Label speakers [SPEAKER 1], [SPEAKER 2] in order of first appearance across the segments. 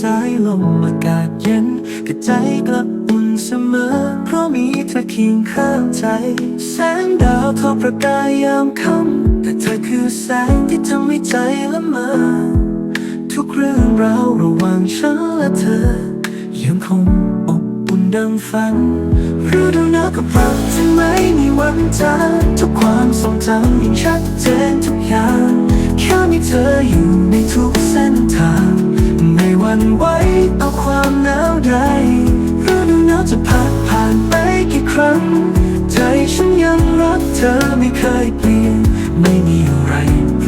[SPEAKER 1] สายลมอากาศเย็นกระใจกลับอุ่นเสมอ เพราะมีเธอเคียงข้างใจ แสงดาวทอประกายยามค่ำแต่เธอคือแสงที่ทำให้ใจละเมอทุกเรื่องราวระหว่างฉันและเธอ ยังคงอบอุ่นดังฝันฤดูหนาวกับรักที่ไม่มีวันจางทุกความทรงจำยังชัดเจนทุกอย่างแค่มีเธออยู่ในทุก วันไหวต่อความหนาวใดฤดูหนาวจะพัดผ่านไปกี่ครั้ง ใจฉันยังรักเธอไม่เคยเปลี่ยน ไม่มีอะไร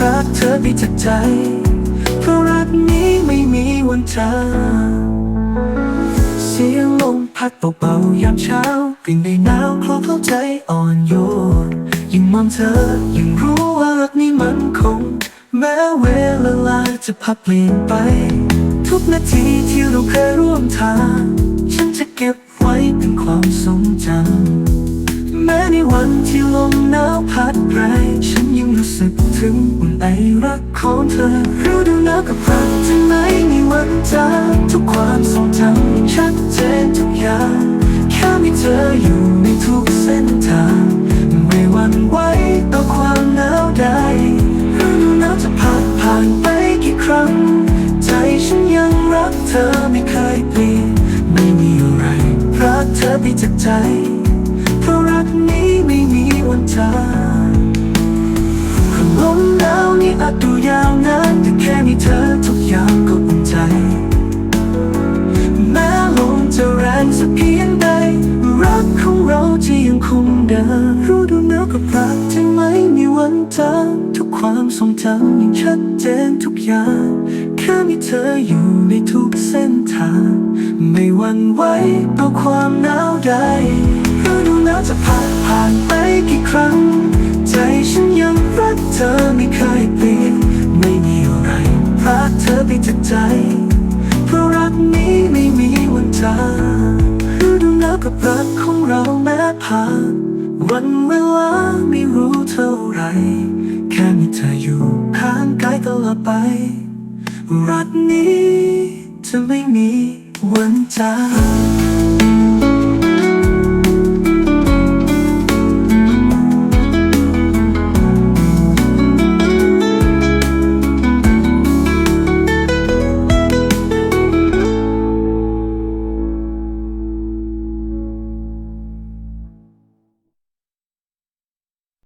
[SPEAKER 1] รักเธอไปจากใจ เพราะรักนี้ไม่มีวันจางเสียงลมพัดเบาๆยามเช้ากลิ่นใบหนาวคลอเข้าใจอ่อนโยนยิ่งมองเธอยิ่งรู้ว่ารักนี้มันคง แม้เวลาจะพัดเปลี่ยนไป ทุกนาทีที่เราเคยร่วมทาง ฉันจะเก็บไว้เป็นความทรงจำแม้ในวันที่ลมหนาวพัดแรงฉันยังรู้สึกถึงอุ่นไอรักของเธอรู้ดูหนาวกับรักที่ไม่มีวันจางทุกความทรงจำชัดเจนทุกอย่าง แค่มีเธออยู่ เธอไม่เคยเปลี่ยนไม่มีอะไรรักเธอไปจากใจเพราะรักนี้ไม่มีวันจางความลมหนาวนี้อาจดูยาวนานแต่แค่มีเธอทุกอย่างก็อุ่นใจ แม้ลมจะแรงสักเพียงใด รักของเราจะยังคงเดินรู้ดูหนาวกับรักที่ไม่มีวันจางทุกความทรงจำยังชัดเจนทุกอย่างแค่มีเธออยู่ วั่นไหวต่อความหนาวใดฤดูหนาวจะผ่านผ่านไปกี่ครั้ง ใจฉันยังรักเธอไม่เคยเปลี่ยนไม่มีอะไรรักเธอไปจากใจ เพราะรักนี้ไม่มีวันจางฤดูหนาวกับรักของเราแม้ผ่าน วันเวลาไม่รู้เท่าไร แค่มีเธออยู่ข้างกายตลอดไป รักนี้จะไม่มี วันจาง